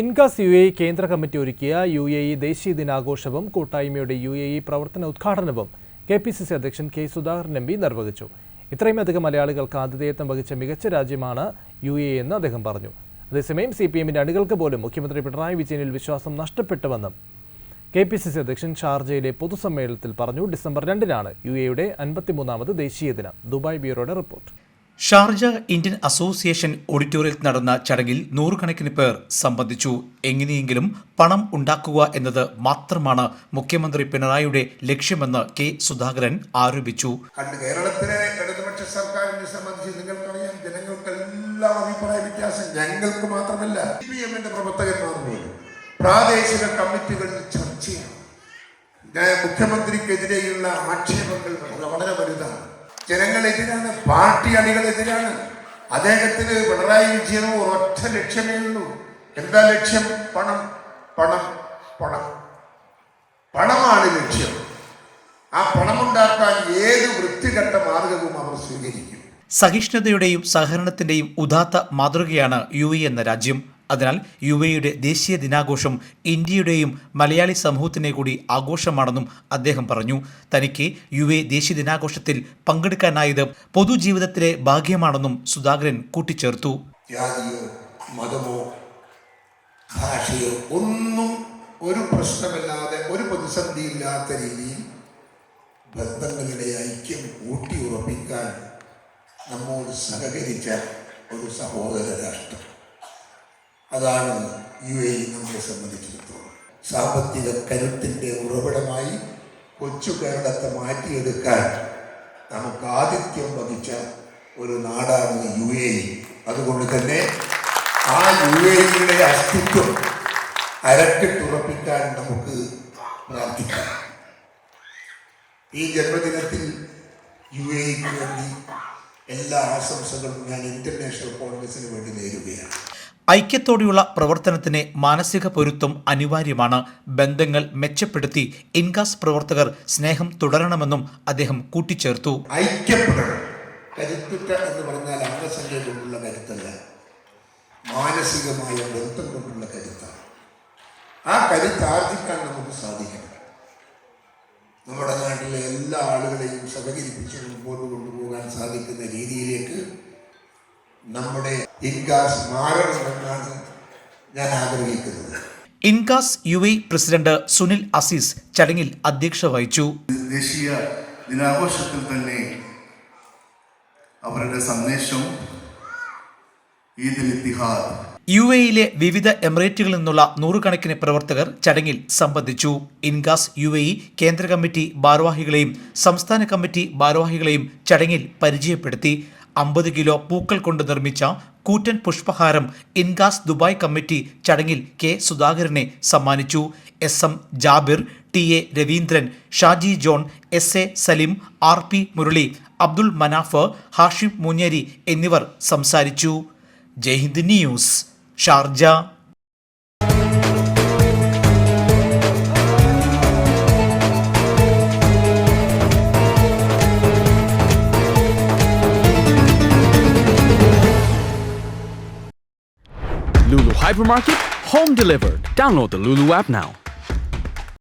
INCAS U A കേന്ദ്ര committee ഒരുക്കിയ U A E ദേശീയ ദിനാഘോഷവും കൂട്ടായ്മയുടെ യു എ ഇ പ്രവർത്തന ഉദ്ഘാടനവും കെ പി സി സി അധ്യക്ഷൻ കെ സുധാകരൻ എം പി നിർവഹിച്ചു. ഇത്രയും അധികം മലയാളികൾക്ക് ആതിഥേയത്വം വഹിച്ച മികച്ച രാജ്യമാണ് യു എ എന്ന് അദ്ദേഹം പറഞ്ഞു. അതേസമയം സി പി എമ്മിന്റെ അണികൾക്ക് പോലും മുഖ്യമന്ത്രി പിണറായി വിജയനിൽ വിശ്വാസം നഷ്ടപ്പെട്ടുവെന്നും കെ പി സി സി അധ്യക്ഷൻ ഷാർജയിലെ പൊതുസമ്മേളനത്തിൽ പറഞ്ഞു. ഡിസംബർ രണ്ടിനാണ് യു എയുടെ അൻപത്തിമൂന്നാമത് ദേശീയ ദിനം. ദുബായ് ബ്യൂറോയുടെ റിപ്പോർട്ട്. ഷാർജ ഇന്ത്യൻ അസോസിയേഷൻ ഓഡിറ്റോറിയത്തിൽ നടന്ന ചടങ്ങിൽ നൂറുകണക്കിന് പേർ സംബന്ധിച്ചു. എങ്ങനെയെങ്കിലും പണം ഉണ്ടാക്കുക എന്നത് മാത്രമാണ് മുഖ്യമന്ത്രി പിണറായിയുടെ ലക്ഷ്യമെന്ന് കെ സുധാകരൻ ആരോപിച്ചു. കേരളത്തിലെ ഇടതുപക്ഷ സർക്കാരിനെ സംബന്ധിച്ച് നിങ്ങൾക്കറിയാം ജനങ്ങൾക്കെല്ലാം അഭിപ്രായ വ്യത്യാസം. ഞങ്ങൾക്ക് മാത്രമല്ല പ്രവർത്തകന്മാർ പോലും പ്രാദേശിക കമ്മിറ്റികളിൽ ചർച്ചയാണ്. മുഖ്യമന്ത്രിക്കെതിരെയുള്ള ആക്ഷേപങ്ങൾ വളരെ വലുതാണ്. ജനങ്ങളെതിരാണ് പാർട്ടി അണികളെതിരാണ്. അദ്ദേഹത്തിന് പിണറായി വിജയനോ ഒരൊറ്റ ലക്ഷ്യമേ ഉള്ളൂ. എന്താ ലക്ഷ്യം? പണം പണം പണം. പണമാണ് ലക്ഷ്യം. ആ പണമുണ്ടാക്കാൻ ഏത് വൃത്തികെട്ട മാർഗവും അവർ സ്വീകരിക്കും. സഹിഷ്ണുതയുടെയും സഹകരണത്തിന്റെയും ഉദാത്ത മാതൃകയാണ് യു എന്ന രാജ്യം. അതിനാൽ യു എയുടെ ദേശീയ ദിനാഘോഷം ഇന്ത്യയുടെയും മലയാളി സമൂഹത്തിനെ കൂടി ആഘോഷമാണെന്നും അദ്ദേഹം പറഞ്ഞു. തനിക്ക് യു എ ദേശീയ ദിനാഘോഷത്തിൽ പങ്കെടുക്കാനായത് പൊതുജീവിതത്തിലെ ഭാഗ്യമാണെന്നും സുധാകരൻ കൂട്ടിച്ചേർത്തു. ഒന്നും ഒരു പ്രശ്നമില്ലാതെ ഒരു പ്രതിസന്ധിയില്ലാത്ത രീതിയിൽ ബന്ധങ്ങളുടെ ഐക്യം ഊട്ടിയുറപ്പിക്കാൻ നമ്മോട് സഹകരിച്ച ഒരു സഹോദര രാഷ്ട്രം. അതാണ് യു എ നമ്മളെ സംബന്ധിച്ചിടത്തോളം. സാമ്പത്തിക കരുത്തിന്റെ ഉറവിടമായി കൊച്ചു കേരളത്തെ മാറ്റിയെടുക്കാൻ നമുക്ക് ആതിഥ്യം വഹിച്ച ഒരു നാടാണ് യു എ അതുകൊണ്ട് തന്നെ ആ യു എ ഇയുടെ അസ്തിത്വം അരക്കിട്ടുറപ്പിക്കാൻ നമുക്ക് പ്രാർത്ഥിക്കാം. ഈ ജന്മദിനത്തിൽ യു എ ഇക്ക് വേണ്ടി എല്ലാ ആശംസകളും ഞാൻ ഇന്റർനാഷണൽ കോൺഗ്രസിന് വേണ്ടി നേരുകയാണ്. ഐക്യത്തോടെയുള്ള പ്രവർത്തനത്തിന് മാനസിക പൊരുത്തം അനിവാര്യമാണ്. ബന്ധങ്ങൾ മെച്ചപ്പെടുത്തി ഇൻകാസ് പ്രവർത്തകർ സ്നേഹം തുടരണമെന്നും അദ്ദേഹം കൂട്ടിച്ചേർത്തു. ഐക്യപ്പെടണം. കരുത്തുറ്റ എന്ന് പറഞ്ഞാൽ അംഗസംഖ്യ കൊണ്ടുള്ള മാനസികമായ ബന്ധം കൊണ്ടുള്ള കരുത്താണ്. ആ കരുത്ത് ആർജിക്കാൻ നമുക്ക് സാധിക്കണം. നമ്മുടെ നാട്ടിലെ എല്ലാ ആളുകളെയും സഹകരിപ്പിച്ച് മുമ്പോട്ട് കൊണ്ടുപോകാൻ സാധിക്കുന്ന രീതിയിലേക്ക് നമ്മുടെ ഇൻകാസ് മാറണമെന്നാണ് ഞാൻ ആഗ്രഹിക്കുന്നത്. INCAS U A president Sunil Aziz ചടങ്ങിൽ അധ്യക്ഷ വഹിച്ചു. ദേശീയ ദിനാഘോഷത്തിൽ തന്നെ അവരുടെ സന്ദേശം ഈദ് ഇത്തിഹാദ് യു എയിലെ വിവിധ എമിറേറ്റുകളിൽ നിന്നുള്ള നൂറുകണക്കിന് പ്രവർത്തകർ ചടങ്ങിൽ സംബന്ധിച്ചു. ഇൻകാസ് യു എ കേന്ദ്ര കമ്മിറ്റി ഭാരവാഹികളെയും സംസ്ഥാന കമ്മിറ്റി ഭാരവാഹികളെയും ചടങ്ങിൽ പരിചയപ്പെടുത്തി. അമ്പത് കിലോ പൂക്കൾ കൊണ്ട് നിർമ്മിച്ച കൂറ്റൻ പുഷ്പഹാരം ഇൻഗാസ് ദുബായ് കമ്മിറ്റി ചടങ്ങിൽ കെ സുധാകരനെ സമ്മാനിച്ചു. S M Jabir T A Raveendran Shaji John S A Salim R P Murali Abdul Manaf Hashim Munjeri എന്നിവർ സംസാരിച്ചു. Jaihind news Sharjah. Hypermarket, home delivered. Download the Lulu app now.